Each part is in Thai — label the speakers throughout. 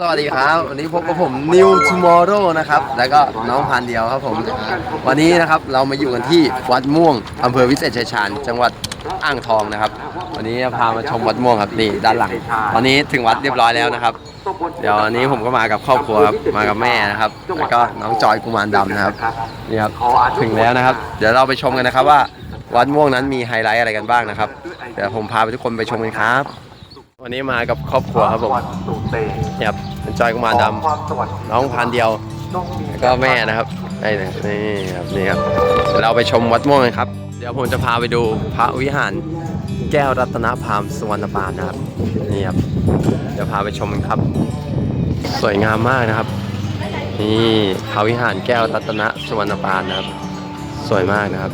Speaker 1: สวัสดีครับ วันนี้พบกับผม New Tomorrow นะครับ แล้วก็น้องพันเดียวครับผม วันนี้นะครับเรามาอยู่กันที่วัดม่วงอำเภอวิเศษชัยชาญ จังหวัดอ่างทองนะครับ วันนี้จะพามาชมวัดม่วงครับนี่ด้านหลัง ตอนนี้ถึงวัดเรียบร้อยแล้วนะครับ เดี๋ยววันนี้ผมก็มากับครอบครัวครับมากับแม่นะครับ แล้วก็น้องจอยกุมารดำนะครับ นี่ครับถึงแล้วนะครับ เดี๋ยวเราไปชมกันนะครับว่าวัดม่วงนั้นมีไฮไลท์อะไรกันบ้างนะครับ เดี๋ยวผมพาไปทุกคนไปชมกันครับ วันนี้มากับครอบครัวครับผมนะครับ จอยกุมารดำน้องพันเดียวแล้วก็แม่นะครับนี่นะนี่ครับนี่ครับเดี๋ยวเราไปชมวัดม่วงกันครับ เดี๋ยวผมจะพาไปดูพระวิหารแก้วรัตนพามสุวรรณปานนะครับนี่ครับเดี๋ยวพาไปชมกันครับ สวยงามมากนะครับ นี่พระวิหารแก้วรัตนสุวรรณปานนะครับ สวยมากนะครับ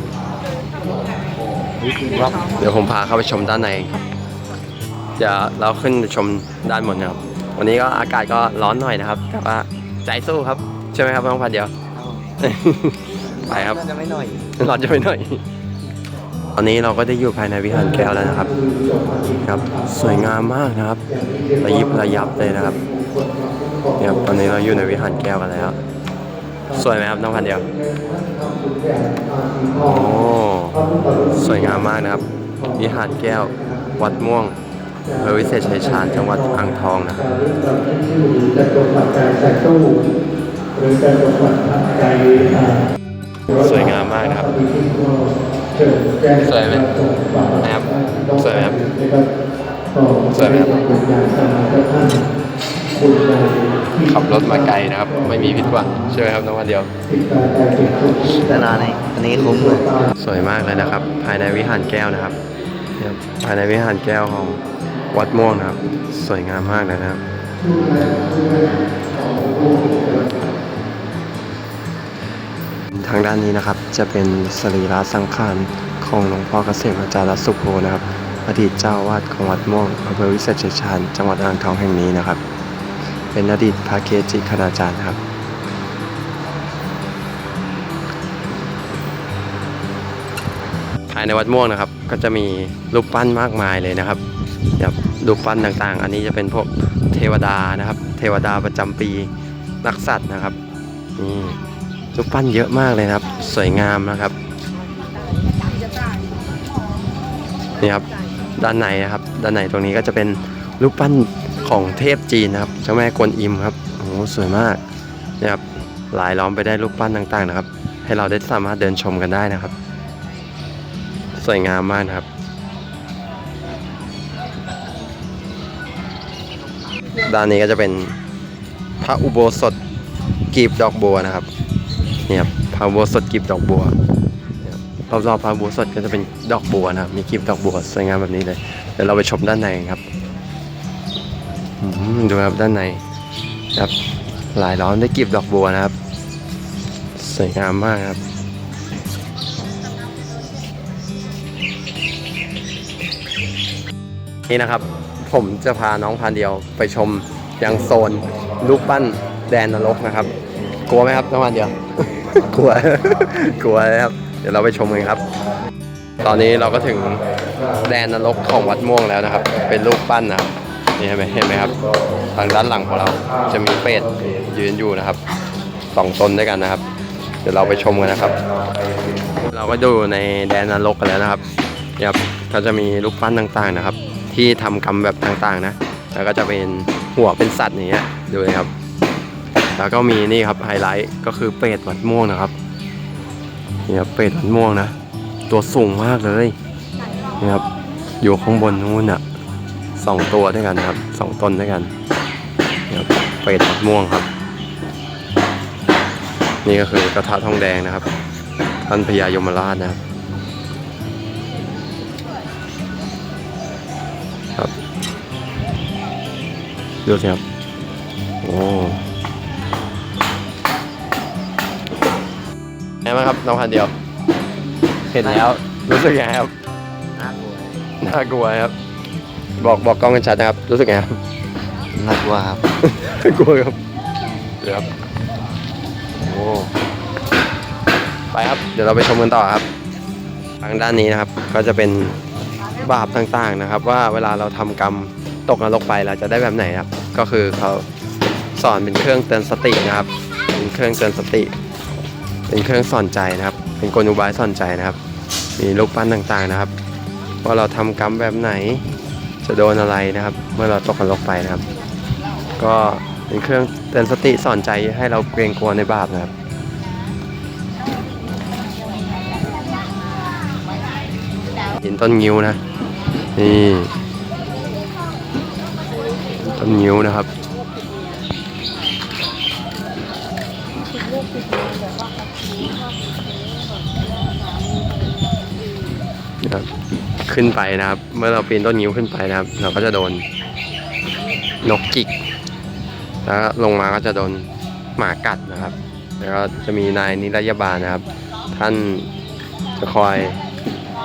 Speaker 1: เดี๋ยวผมพาเข้าไปชมด้านในครับเดี๋ยวเราขึ้นไปชมด้านบนนะครับ วันนี้ก็อากาศก็ร้อนหน่อยนะครับ แต่ว่าใจสู้ครับ ใช่ไหมครับน้องพันเดียว ไปครับ
Speaker 2: จะไม่หน่อย
Speaker 1: ร้อนจะไปหน่อย ตอนนี้เราก็ได้อยู่ภายในวิหารแก้วแล้วนะครับ ครับ สวยงามมากนะครับ ระยิบระยับเลยนะครับเนี่ยครับตอนนี้เราอยู่ในวิหารแก้วกันแล้ว สวยไหมครับน้องพันเดียว โอ้ สวยงามมากนะครับ วิหารแก้ว วัดม่วง อำเภอวิเศษชัยชาญจังหวัดอ่างทองนะครับ
Speaker 3: จะตกปัจจัยจากตู้หรือจะตกปัจจัยอ่า
Speaker 1: สวยงามมากนะครับ
Speaker 3: เชิญแจ้ง
Speaker 1: สวยไหมนะครับ สวยไหมครับสวยไหมครับ
Speaker 3: บุญญาสาธุท่านบุญญาที่
Speaker 1: ขับรถมาไกลนะครับ ไม่มีผิดหวังใช่ไหมครับน้องพันเดียว
Speaker 3: ติดตาใจติดทุกข์
Speaker 2: แต่นานเองอันนี้คุ้มเลย
Speaker 1: สวยมากเลยนะครับ ภายในวิหารแก้วนะครับเนี่ยภายในวิหารแก้วของ วัดม่วงนะครับ สวยงามมากเลยนะครับ ทางด้านนี้นะครับจะเป็นสรีระสังขารของหลวงพ่อเกษมอาจารย์สุโภนะครับ อดีตเจ้าวาดของวัดม่วงอำเภอวิเศษชัยชาญจังหวัดอ่างทองแห่งนี้นะครับ เป็นอดีตพระเกจิคณาจารย์ครับภายในวัดม่วงนะครับ ก็จะมีรูปปั้นมากมายเลยนะครับ รูปปั้นต่างๆ อันนี้จะเป็นพวกเทวดานะครับ เทวดาประจำปีนักสัตว์นะครับนี่รูปปั้นเยอะมากเลยนะครับ สวยงามนะครับนี่ครับด้านในนะครับ ด้านในตรงนี้ก็จะเป็นรูปปั้นของเทพจีนนะครับเจ้าแม่กวนอิมครับโอ้โหสวยมากนี่ครับลายล้อมไปได้รูปปั้นต่างๆนะครับ ให้เราได้สามารถเดินชมกันได้นะครับ สวยงามมากนะครับ ด้านนี้ก็จะเป็นพระอุโบสถกีบดอกบัวนะครับนี่ครับพระอุโบสถกีบดอกบัวเนี่ยครับรอบๆพระอุโบสถก็จะเป็นดอกบัวนะครับมีกีบดอกบัวสวยงามแบบนี้เลยเดี๋ยวเราไปชมด้านในครับดูครับด้านในครับหลายล้อมด้กีบดอกบัวนะครับ สวยงามมากครับนี่นะครับ ผมจะพาน้องพันเดียวไปชมยังโซนรูปปั้นแดนนรกนะครับ กลัวไหมครับน้องพันเดียว กลัว กลัวนะครับ เดี๋ยวเราไปชมกันครับ ตอนนี้เราก็ถึงแดนนรกของวัดม่วงแล้วนะครับ เป็นรูปปั้นนะครับนี่เห็นไหมเห็นไหมครับ ทางด้านหลังของเราจะมีเป็ดยืนอยู่นะครับสองตนด้วยกันนะครับ เดี๋ยวเราไปชมกันนะครับ เราก็ดูในแดนนรกกันแล้วนะครับเนี่ยครับก็จะมีรูปปั้นต่างๆนะครับ ที่ทำกรรมแบบต่างๆนะ แล้วก็จะเป็นหัวเป็นสัตว์อย่างเงี้ยดูเลยครับ แล้วก็มีนี่ครับไฮไลท์ก็คือเป็ดวัดม่วงนะครับนี่ครับเป็ดวัดม่วงนะ ตัวสูงมากเลยนี่ครับอยู่ข้างบนนู้นอะสองตัวด้วยกันครับสองตนด้วยกันนี่ครับเป็ดวัดม่วงครับ นี่ก็คือกระทะทองแดงนะครับท่านพญายมราชนะครับ ดูสิครับ โอ้ไงบ้างครับน้องพันเดียว เห็นแล้ว รู้สึกยังไงครับ
Speaker 2: น่ากลัว
Speaker 1: น่ากลัวครับ บอกบอกกล้องกันชัดนะครับ รู้สึกไงครับ
Speaker 2: น่ากลัวครับ
Speaker 1: กลัวครับเดี๋ยวครับ โอ้ ไปครับ เดี๋ยวเราไปชมกันต่อครับทางด้านนี้นะครับ ก็จะเป็นบาปต่างๆนะครับ ว่าเวลาเราทำกรรม ตกนรกไปเราจะได้แบบไหนครับ ก็คือเขาศรเป็นเครื่องเตือนสตินะครับ เป็นเครื่องเตือนสติ เป็นเครื่องสอนใจนะครับ เป็นกลอุบายสอนใจนะครับ มีลูกปั้นต่างๆนะครับ ว่าเราทำกรรมแบบไหน จะโดนอะไรนะครับ เมื่อเราตกนรกไปนะครับ ก็เป็นเครื่องเตือนสติสอนใจให้เราเกรงกลัวในบาปนะครับเห็นต้นงิ้วนะนี่ ต้นงิ้วนะครับนะครับขึ้นไปนะครับ เมื่อเราปีนต้นงิ้วขึ้นไปนะครับ เราก็จะโดนนกจิก แล้วลงมาก็จะโดนหมากัดนะครับ แล้วก็จะมีนายนิรยาบาลนะครับ ท่านจะคอย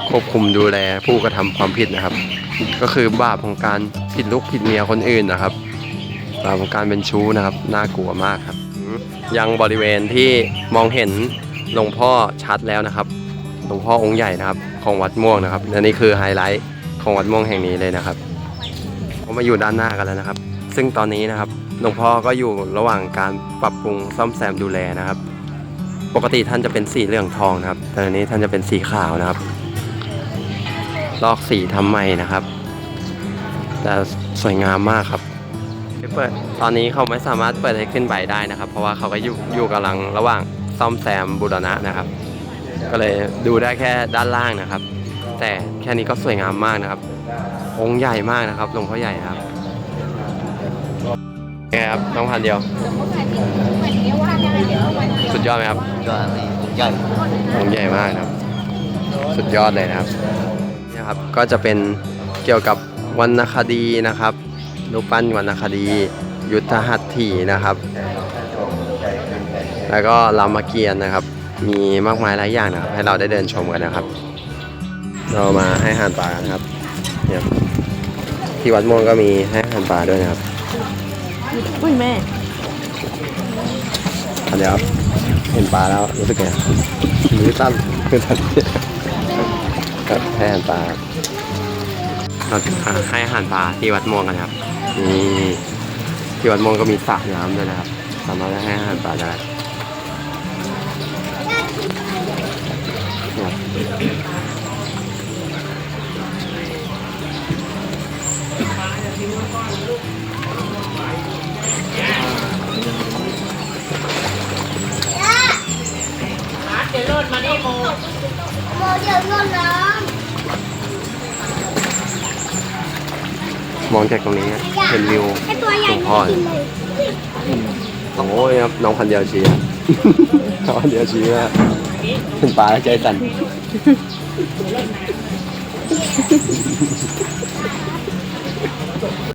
Speaker 1: ควบคุมดูแลผู้กระทำความผิดนะครับ ก็คือบาปของการผิดลูกผิดเมียคนอื่นนะครับบาปของการเป็นชู้นะครับน่ากลัวมากครับ ยังบริเวณที่มองเห็นหลวงพ่อชัดแล้วนะครับหลวงพ่อองค์ใหญ่นะครับของวัดม่วงนะครับและนี่คือไฮไลท์ของวัดม่วงแห่งนี้เลยนะครับผมมาอยู่ด้านหน้ากันแล้วนะครับ ซึ่งตอนนี้นะครับหลวงพ่อก็อยู่ระหว่างการปรับปรุงซ่อมแซมดูแลนะครับ ปกติท่านจะเป็นสีเหลืองทองนะครับ แต่ตอนนี้ท่านจะเป็นสีขาวนะครับ ลอกสีทำใหม่นะครับ แต่สวยงามมากครับเปิดตอนนี้เขาไม่สามารถเปิดให้ขึ้นใบได้นะครับ เพราะว่าเขาก็อยู่อยู่กำลังระหว่างซ่อมแซมบูรณะนะครับ ก็เลยดูได้แค่ด้านล่างนะครับ แต่แค่นี้ก็สวยงามมากนะครับ องค์ใหญ่มากนะครับหลวงพ่อใหญ่ครับไงครับน้องพันเดียว สุดยอดไหมครับ
Speaker 2: ก็อะไรใหญ่
Speaker 1: องค์ใหญ่มากนะครับ สุดยอดเลยนะครับ นี่ครับ ก็จะเป็นเกี่ยวกับวรรณคดีนะครับรูปปั้นวรรณคดี ยุทธหัตถีนะครับ แล้วก็รามเกียรติ์นะครับ มีมากมายหลายอย่างนะครับ ให้เราได้เดินชมกันนะครับ เรามาให้อาหารปลากันครับเนี่ยที่วัดม่วงก็มีให้อาหารปลาด้วยนะครับ
Speaker 4: อุ้ยแม่
Speaker 1: อันเดียวครับเห็นปลาแล้วรู้สึกไงมือสั้นมือสั้น ครับให้อาหารปลาเราจะให้อาหารปลาที่วัดม่วงกันครับนี่ที่วัดม่วงก็มีสระน้ำด้วยนะครับ สามารถให้อาหารปลาได้เนี่ยม องจากตรงนี้นะเห็นวิว
Speaker 5: ไอตัวใหญ่
Speaker 1: หลวงพ่อ
Speaker 5: ไม่กินเลย
Speaker 1: โอ้ยครับน้องพันเดียวชี้น้องพันเดียวชี้ว่าเห็นปลาแล้วใจสั่น